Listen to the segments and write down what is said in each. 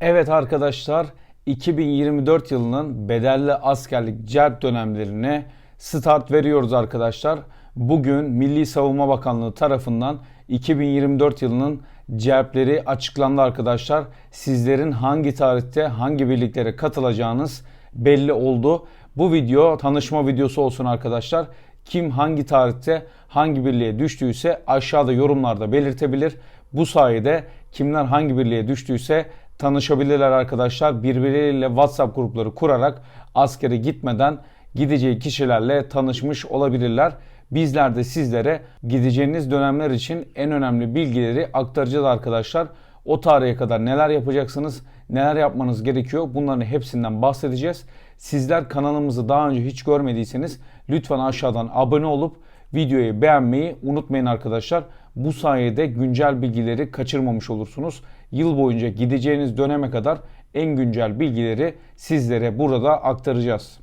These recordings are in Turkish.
Evet arkadaşlar 2024 yılının bedelli askerlik celp dönemlerine start veriyoruz arkadaşlar. Bugün Milli Savunma Bakanlığı tarafından 2024 yılının celpleri açıklandı arkadaşlar. Sizlerin hangi tarihte hangi birliklere katılacağınız belli oldu. Bu video tanışma videosu olsun arkadaşlar. Kim hangi tarihte hangi birliğe düştüyse aşağıda yorumlarda belirtebilir. Bu sayede kimler hangi birliğe düştüyse tanışabilirler arkadaşlar. Birbirleriyle WhatsApp grupları kurarak askere gitmeden gideceği kişilerle tanışmış olabilirler. Bizler de sizlere gideceğiniz dönemler için en önemli bilgileri aktaracağız arkadaşlar. O tarihe kadar neler yapacaksınız, neler yapmanız gerekiyor bunların hepsinden bahsedeceğiz. Sizler kanalımızı daha önce hiç görmediyseniz lütfen aşağıdan abone olup videoyu beğenmeyi unutmayın arkadaşlar. Bu sayede güncel bilgileri kaçırmamış olursunuz. Yıl boyunca gideceğiniz döneme kadar en güncel bilgileri sizlere burada aktaracağız.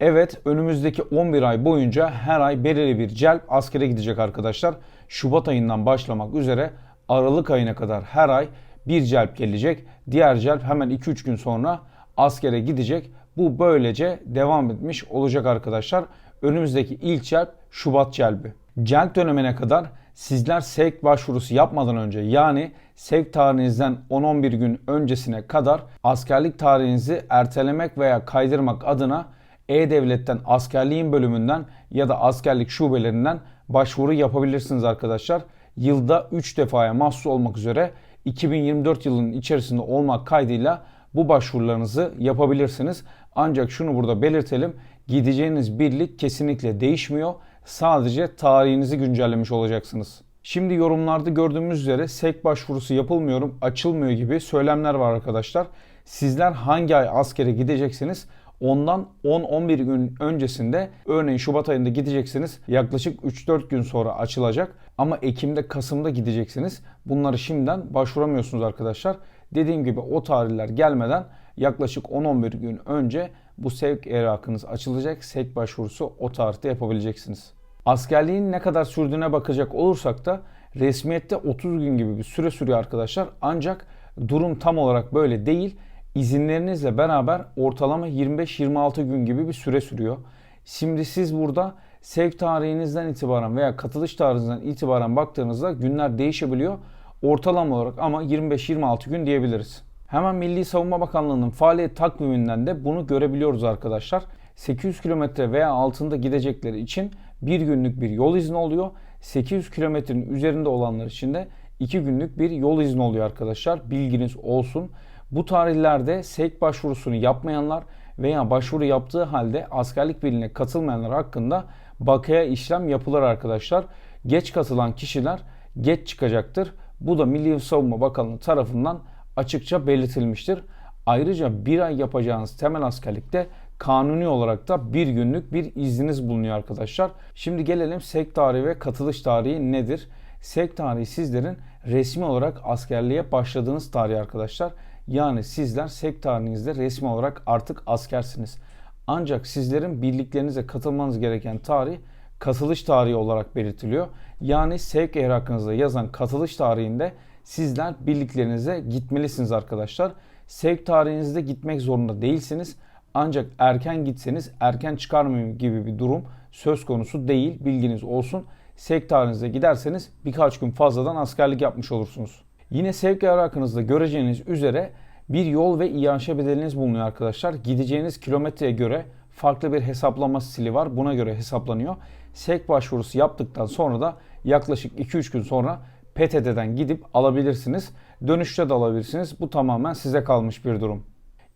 Evet önümüzdeki 11 ay boyunca her ay belirli bir celp askere gidecek arkadaşlar. Şubat ayından başlamak üzere Aralık ayına kadar her ay bir celp gelecek. Diğer celp hemen 2-3 gün sonra askere gidecek. Bu böylece devam etmiş olacak arkadaşlar. Önümüzdeki ilk celp Şubat celbi. Celp dönemine kadar sizler sevk başvurusu yapmadan önce yani sevk tarihinizden 10-11 gün öncesine kadar askerlik tarihinizi ertelemek veya kaydırmak adına E-Devlet'ten askerliğin bölümünden ya da askerlik şubelerinden başvuru yapabilirsiniz arkadaşlar. Yılda 3 defaya mahsus olmak üzere 2024 yılının içerisinde olmak kaydıyla bu başvurularınızı yapabilirsiniz. Ancak şunu burada belirtelim. Gideceğiniz birlik kesinlikle değişmiyor. Sadece tarihinizi güncellemiş olacaksınız. Şimdi yorumlarda gördüğümüz üzere SEK başvurusu yapılmıyorum, açılmıyor gibi söylemler var arkadaşlar. Sizler hangi ay askere gideceksiniz? Ondan 10-11 gün öncesinde örneğin Şubat ayında gideceksiniz. Yaklaşık 3-4 gün sonra açılacak. Ama Ekim'de Kasım'da gideceksiniz. Bunları şimdiden başvuramıyorsunuz arkadaşlar. Dediğim gibi o tarihler gelmeden yaklaşık 10-11 gün önce bu sevk evrakınız açılacak. Sevk başvurusu o tarihte yapabileceksiniz. Askerliğin ne kadar sürdüğüne bakacak olursak da resmiyette 30 gün gibi bir süre sürüyor arkadaşlar. Ancak durum tam olarak böyle değil izinlerinizle beraber ortalama 25-26 gün gibi bir süre sürüyor. Şimdi siz burada sevk tarihinizden itibaren veya katılış tarihinizden itibaren baktığınızda günler değişebiliyor. Ortalama olarak ama 25-26 gün diyebiliriz. Hemen Milli Savunma Bakanlığı'nın faaliyet takviminden de bunu görebiliyoruz arkadaşlar. 800 kilometre veya altında gidecekleri için bir günlük bir yol izni oluyor. 800 kilometrenin üzerinde olanlar için de 2 günlük bir yol izni oluyor arkadaşlar. Bilginiz olsun. Bu tarihlerde SEK başvurusunu yapmayanlar veya başvuru yaptığı halde askerlik birliğine katılmayanlar hakkında bakaya işlem yapılır arkadaşlar. Geç katılan kişiler geç çıkacaktır. Bu da Milli Savunma Bakanlığı tarafından açıkça belirtilmiştir. Ayrıca bir ay yapacağınız temel askerlikte kanuni olarak da bir günlük bir izniniz bulunuyor arkadaşlar. Şimdi gelelim SEK tarihi ve katılış tarihi nedir? SEK tarihi sizlerin resmi olarak askerliğe başladığınız tarih arkadaşlar. Yani sizler tarihinizde resmi olarak artık askersiniz. Ancak sizlerin birliklerinize katılmanız gereken tarih katılış tarihi olarak belirtiliyor. Yani sevk evrakınızda yazan katılış tarihinde sizler birliklerinize gitmelisiniz arkadaşlar. Sevk tarihinizde gitmek zorunda değilsiniz. Ancak erken gitseniz erken çıkarmayın gibi bir durum söz konusu değil. Bilginiz olsun. Sevk tarihinizde giderseniz birkaç gün fazladan askerlik yapmış olursunuz. Yine sevk evrakınızda göreceğiniz üzere bir yol ve iaşe bedeliniz bulunuyor arkadaşlar. Gideceğiniz kilometreye göre farklı bir hesaplama stili var. Buna göre hesaplanıyor. SEK başvurusu yaptıktan sonra da yaklaşık 2-3 gün sonra PTT'den gidip alabilirsiniz. Dönüşte de alabilirsiniz. Bu tamamen size kalmış bir durum.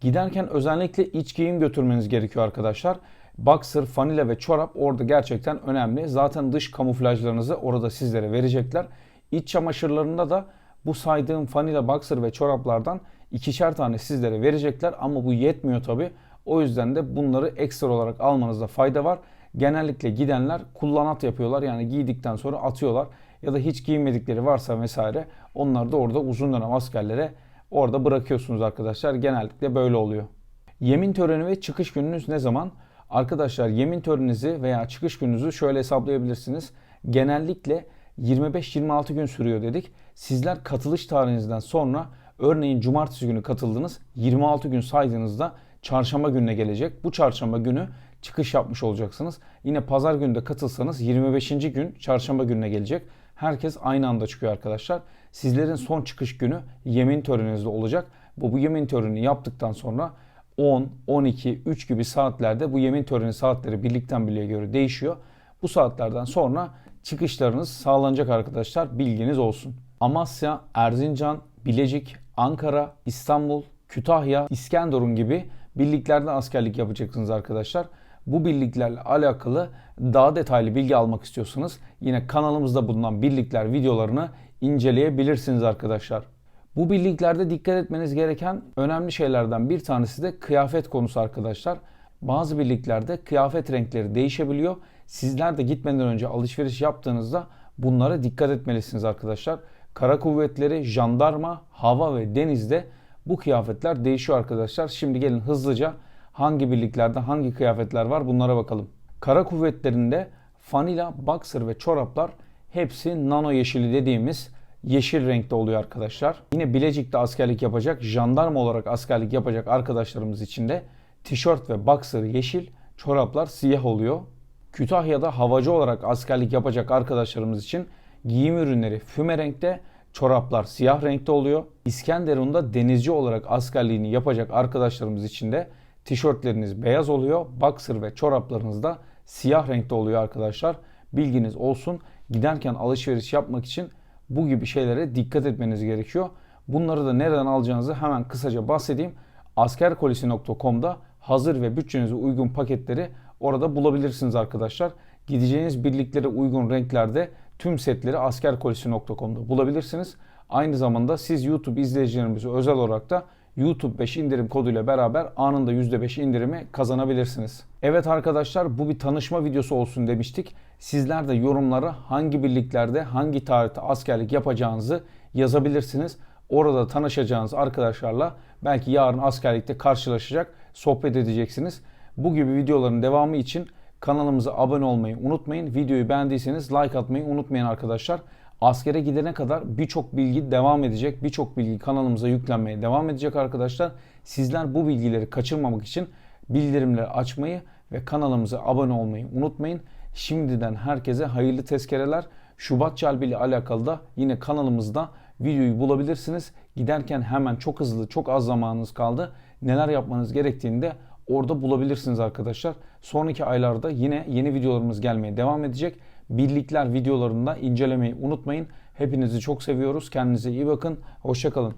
Giderken özellikle iç giyim götürmeniz gerekiyor arkadaşlar. Boxer, fanile ve çorap orada gerçekten önemli. Zaten dış kamuflajlarınızı orada sizlere verecekler. İç çamaşırlarında da bu saydığım fanile, boxer ve çoraplardan ikişer tane sizlere verecekler ama bu yetmiyor tabi. O yüzden de bunları ekstra olarak almanızda fayda var. Genellikle gidenler kullanat yapıyorlar yani giydikten sonra atıyorlar ya da hiç giymedikleri varsa vesaire onları da orada uzun dönem askerlere orada bırakıyorsunuz arkadaşlar. Genellikle böyle oluyor. Yemin töreni ve çıkış gününüz ne zaman? Arkadaşlar yemin töreninizi veya çıkış gününüzü şöyle hesaplayabilirsiniz. Genellikle 25-26 gün sürüyor dedik. Sizler katılış tarihinizden sonra örneğin cumartesi günü katıldınız. 26 gün saydığınızda çarşamba gününe gelecek. Bu çarşamba günü çıkış yapmış olacaksınız. Yine pazar günü de katılsanız 25. gün çarşamba gününe gelecek. Herkes aynı anda çıkıyor arkadaşlar. Sizlerin son çıkış günü yemin töreninizde olacak. Bu, bu yemin törenini yaptıktan sonra 10, 12, 3 gibi saatlerde bu yemin töreni saatleri birlikten birliğe göre değişiyor. Bu saatlerden sonra çıkışlarınız sağlanacak arkadaşlar. Bilginiz olsun. Amasya, Erzincan, Bilecik, Ankara, İstanbul, Kütahya, İskenderun gibi birliklerde askerlik yapacaksınız arkadaşlar. Bu birliklerle alakalı daha detaylı bilgi almak istiyorsanız yine kanalımızda bulunan birlikler videolarını inceleyebilirsiniz arkadaşlar. Bu birliklerde dikkat etmeniz gereken önemli şeylerden bir tanesi de kıyafet konusu arkadaşlar. Bazı birliklerde kıyafet renkleri değişebiliyor. Sizler de gitmeden önce alışveriş yaptığınızda bunlara dikkat etmelisiniz arkadaşlar. Kara kuvvetleri, jandarma, hava ve denizde bu kıyafetler değişiyor arkadaşlar. Şimdi gelin hızlıca hangi birliklerde hangi kıyafetler var bunlara bakalım. Kara kuvvetlerinde fanila, boxer ve çoraplar hepsi nano yeşili dediğimiz yeşil renkte oluyor arkadaşlar. Yine Bilecik'te askerlik yapacak, jandarma olarak askerlik yapacak arkadaşlarımız için de tişört ve boxer yeşil, çoraplar siyah oluyor. Kütahya'da havacı olarak askerlik yapacak arkadaşlarımız için giyim ürünleri füme renkte, çoraplar siyah renkte oluyor. İskenderun'da denizci olarak askerliğini yapacak arkadaşlarımız için de tişörtleriniz beyaz oluyor. Boxer ve çoraplarınız da siyah renkte oluyor arkadaşlar. Bilginiz olsun. Giderken alışveriş yapmak için bu gibi şeylere dikkat etmeniz gerekiyor. Bunları da nereden alacağınızı hemen kısaca bahsedeyim. Askerkolisi.com'da hazır ve bütçenize uygun paketleri orada bulabilirsiniz arkadaşlar. Gideceğiniz birliklere uygun renklerde tüm setleri askerkolisi.com'da bulabilirsiniz. Aynı zamanda siz YouTube izleyicilerimize özel olarak da YouTube 5 indirim koduyla beraber anında %5 indirimi kazanabilirsiniz. Evet arkadaşlar bu bir tanışma videosu olsun demiştik. Sizler de yorumlara hangi birliklerde hangi tarihte askerlik yapacağınızı yazabilirsiniz. Orada tanışacağınız arkadaşlarla belki yarın askerlikte karşılaşacak, sohbet edeceksiniz. Bu gibi videoların devamı için kanalımıza abone olmayı unutmayın. Videoyu beğendiyseniz like atmayı unutmayın arkadaşlar. Askere gidene kadar birçok bilgi devam edecek. Birçok bilgi kanalımıza yüklenmeye devam edecek arkadaşlar. Sizler bu bilgileri kaçırmamak için bildirimleri açmayı ve kanalımıza abone olmayı unutmayın. Şimdiden herkese hayırlı tezkereler. Şubat Celbi ile alakalı da yine kanalımızda videoyu bulabilirsiniz. Giderken hemen çok hızlı, çok az zamanınız kaldı. Neler yapmanız gerektiğini de orada bulabilirsiniz arkadaşlar. Sonraki aylarda yine yeni videolarımız gelmeye devam edecek. Birlikler videolarında incelemeyi unutmayın. Hepinizi çok seviyoruz. Kendinize iyi bakın. Hoşçakalın.